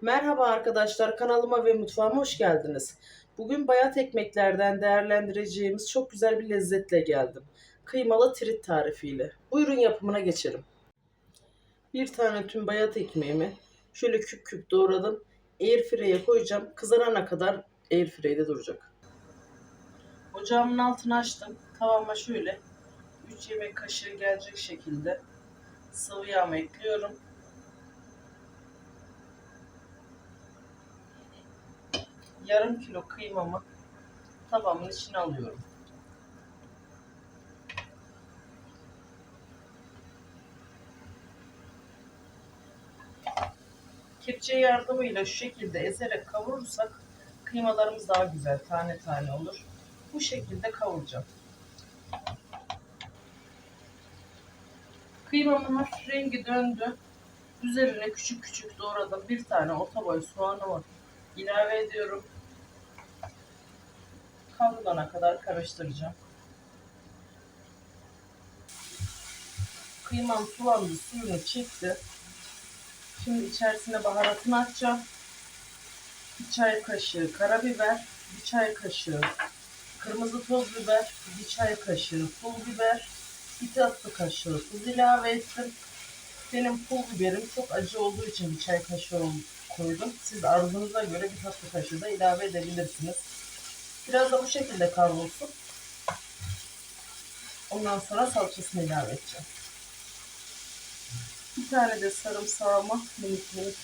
Merhaba arkadaşlar, kanalıma ve mutfağıma hoş geldiniz. Bugün bayat ekmeklerden değerlendireceğimiz çok güzel bir lezzetle geldim. Kıymalı trit tarifiyle. Buyurun yapımına geçelim. Bir tane tüm bayat ekmeğimi şöyle küp küp doğradım. Airfryer'e koyacağım. Kızarana kadar airfryer'de duracak. Ocağımın altını açtım. Tavama şöyle 3 yemek kaşığı gelecek şekilde sıvı yağ ekliyorum. Yarım kilo kıymamı tavamın içine alıyorum. Kepçe yardımıyla şu şekilde ezerek kavurursak kıymalarımız daha güzel tane tane olur. Bu şekilde kavuracağım. Kıymamın hafif rengi döndü. Üzerine küçük küçük doğradım. Bir tane orta boy soğanımı ilave ediyorum. Kavrulana kadar karıştıracağım. Kıymam sulandı, suyunu çekti. Şimdi içerisine baharatını atacağım. Bir çay kaşığı karabiber, bir çay kaşığı kırmızı toz biber, bir çay kaşığı pul biber, bir tatlı kaşığı tuz ilave ettim. Benim pul biberim çok acı olduğu için bir çay kaşığı koydum. Siz arzunuza göre bir tatlı kaşığı da ilave edebilirsiniz. Biraz da bu şekilde kavrulsun. Ondan sonra salçasını ilave edeceğim. Bir tane de sarımsağımı minik minik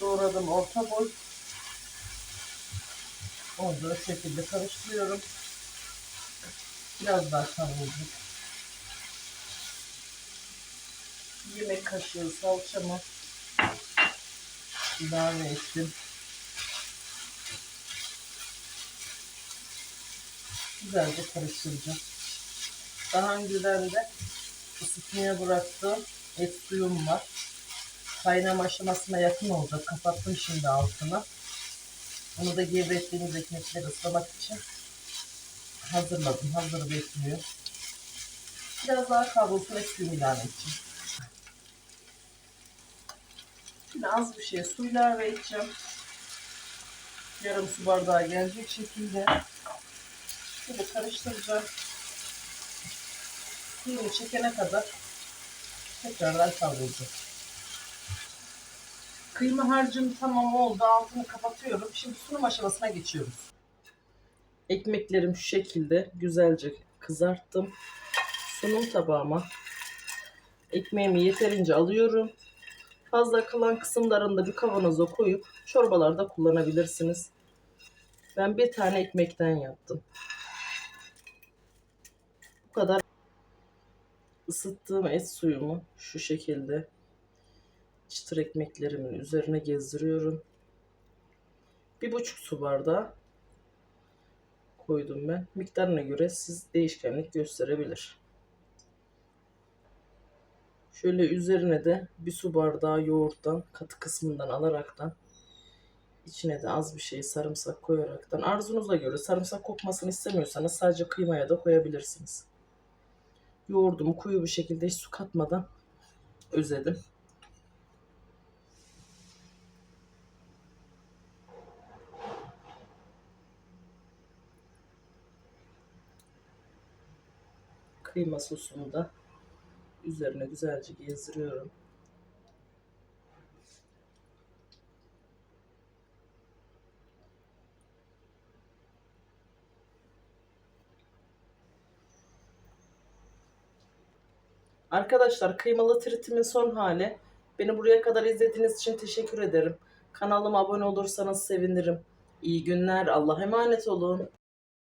doğradım orta boy. Da şekilde karıştırıyorum. Biraz daha kavrulacak. Yemek kaşığı salçamı ilave ettim. Güzelce karıştıracağım. Daha önceden de ısıtmaya bıraktığım et suyum var. Kaynama aşamasına yakın olacak. Kapattım şimdi altını. Bunu da gevrettiğimiz ekmekleri ıslamak için hazırladım. Hazır bekliyor. Biraz daha kavrulsun et suyumu ilave edeceğim. Şimdi az bir şey su ilave edeceğim. Yarım su bardağı gelecek şekilde. Şöyle karıştıracağım. Suyunu çekene kadar tekrardan kavrulacak. Kıyma harcım tamam oldu. Altını kapatıyorum. Şimdi sunum aşamasına geçiyoruz. Ekmeklerim şu şekilde güzelce kızarttım. Sunum tabağıma ekmeğimi yeterince alıyorum. Fazla kalan kısımlarını da bir kavanoza koyup çorbalarda kullanabilirsiniz. Ben bir tane ekmekten yaptım. Kadar ısıttığım et suyumu şu şekilde çıtır ekmeklerimin üzerine gezdiriyorum. Bir buçuk su bardağı koydum ben. Miktarına göre siz değişkenlik gösterebilir. Şöyle üzerine de bir su bardağı yoğurttan katı kısmından alaraktan içine de az bir şey sarımsak koyaraktan arzunuza göre sarımsak kokmasını istemiyorsanız sadece kıymaya da koyabilirsiniz. Yoğurdumu koyu bir şekilde hiç su katmadan özedim. Kıyma sosunu da üzerine güzelce gezdiriyorum. Arkadaşlar kıymalı tritimin son hali. Beni buraya kadar izlediğiniz için teşekkür ederim. Kanalıma abone olursanız sevinirim. İyi günler. Allah'a emanet olun.